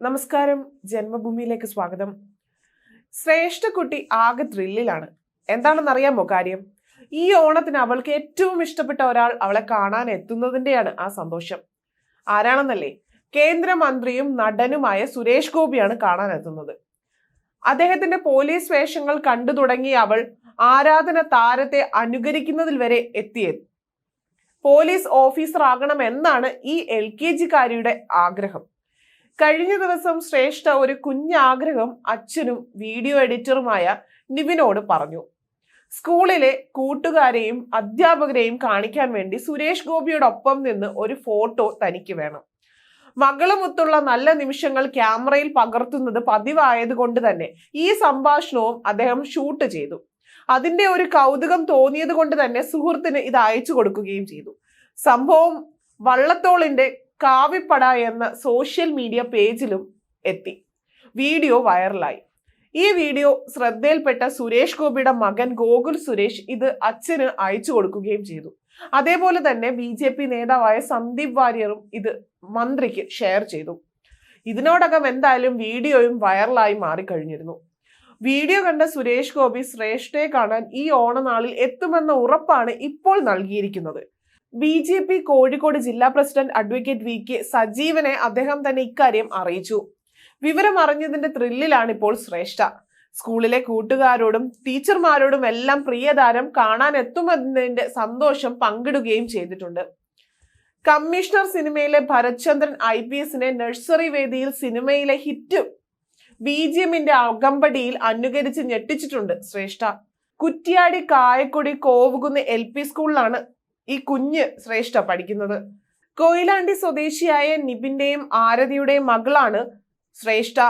നമസ്കാരം. ജന്മഭൂമിയിലേക്ക് സ്വാഗതം. ശ്രേഷ്ഠ കുട്ടി ആകെ ത്രില്ലിലാണ്. എന്താണെന്നറിയാമോ കാര്യം? ഈ ഓണത്തിന് അവൾക്ക് ഏറ്റവും ഇഷ്ടപ്പെട്ട ഒരാൾ അവളെ കാണാൻ എത്തുന്നതിന്റെയാണ് ആ സന്തോഷം. ആരാണെന്നല്ലേ? കേന്ദ്രമന്ത്രിയും നടനുമായ സുരേഷ് ഗോപിയാണ് കാണാൻ എത്തുന്നത്. അദ്ദേഹത്തിന്റെ പോലീസ് വേഷങ്ങൾ കണ്ടു തുടങ്ങിയ അവൾ ആരാധന താരത്തെ അനുകരിക്കുന്നതിൽ വരെ എത്തിയത് പോലീസ് ഓഫീസർ ആകണം എന്നാണ് ഈ എൽ കെ ജിക്കാരിയുടെ ആഗ്രഹം. കഴിഞ്ഞ ദിവസം ശ്രേഷ്ഠ ഒരു കുഞ്ഞാഗ്രഹം അച്ഛനും വീഡിയോ എഡിറ്ററുമായ നിവിനോട് പറഞ്ഞു. സ്കൂളിലെ കൂട്ടുകാരെയും അധ്യാപകരെയും കാണിക്കാൻ വേണ്ടി സുരേഷ് ഗോപിയോടൊപ്പം നിന്ന് ഒരു ഫോട്ടോ തനിക്ക് വേണം. മകളുമൊത്തുള്ള നല്ല നിമിഷങ്ങൾ ക്യാമറയിൽ പകർത്തുന്നത് പതിവായതുകൊണ്ട് തന്നെ ഈ സംഭാഷണവും അദ്ദേഹം ഷൂട്ട് ചെയ്തു. അതിന്റെ ഒരു കൗതുകം തോന്നിയത് കൊണ്ട് തന്നെ സുഹൃത്തിന് ഇത് അയച്ചു കൊടുക്കുകയും ചെയ്തു. സംഭവം വള്ളത്തോളിന്റെ കാവിപ്പട എന്ന സോഷ്യൽ മീഡിയ പേജിലും എത്തി. വീഡിയോ വൈറലായി ഈ വീഡിയോ ശ്രദ്ധയിൽപ്പെട്ട സുരേഷ് ഗോപിയുടെ മകൻ ഗോകുൽ സുരേഷ് ഇത് അച്ഛന് അയച്ചു കൊടുക്കുകയും ചെയ്തു. അതേപോലെ തന്നെ ബി ജെ പി നേതാവായ സന്ദീപ് വാര്യറും ഇത് മന്ത്രിക്ക് ഷെയർ ചെയ്തു. ഇതിനോടകം എന്തായാലും വീഡിയോയും വൈറലായി മാറിക്കഴിഞ്ഞിരുന്നു. വീഡിയോ കണ്ട സുരേഷ് ഗോപി ശ്രേഷ്ഠയെ കാണാൻ ഈ ഓണനാളിൽ എത്തുമെന്ന ഉറപ്പാണ് ഇപ്പോൾ നൽകിയിരിക്കുന്നത്. ബി ജെ പി കോഴിക്കോട് ജില്ലാ പ്രസിഡന്റ് അഡ്വക്കേറ്റ് വി കെ സജീവനെ അദ്ദേഹം തന്നെ ഇക്കാര്യം അറിയിച്ചു. വിവരം അറിഞ്ഞതിന്റെ ത്രില്ലിലാണ് ഇപ്പോൾ ശ്രേഷ്ഠ. സ്കൂളിലെ കൂട്ടുകാരോടും ടീച്ചർമാരോടും എല്ലാം പ്രിയതാരം കാണാൻ എത്തുമെന്നതിന്റെ സന്തോഷം പങ്കിടുകയും ചെയ്തിട്ടുണ്ട്. കമ്മീഷണർ സിനിമയിലെ ഭരത്ചന്ദ്രൻ ഐ പി എസിനെ നഴ്സറി വേദിയിൽ സിനിമയിലെ ഹിറ്റ് ബി ജി എമ്മിന്റെ അകമ്പടിയിൽ അനുകരിച്ച് ഞെട്ടിച്ചിട്ടുണ്ട് ശ്രേഷ്ഠ. കുറ്റിയാടി കായക്കൊടി കോവുകുന്ന് എൽ പി സ്കൂളിലാണ് ഈ കുഞ്ഞ് ശ്രേഷ്ഠ പഠിക്കുന്നത്. കൊയിലാണ്ടി സ്വദേശിയായ നിബിന്റെയും ആരതിയുടെയും മകളാണ് ശ്രേഷ്ഠ.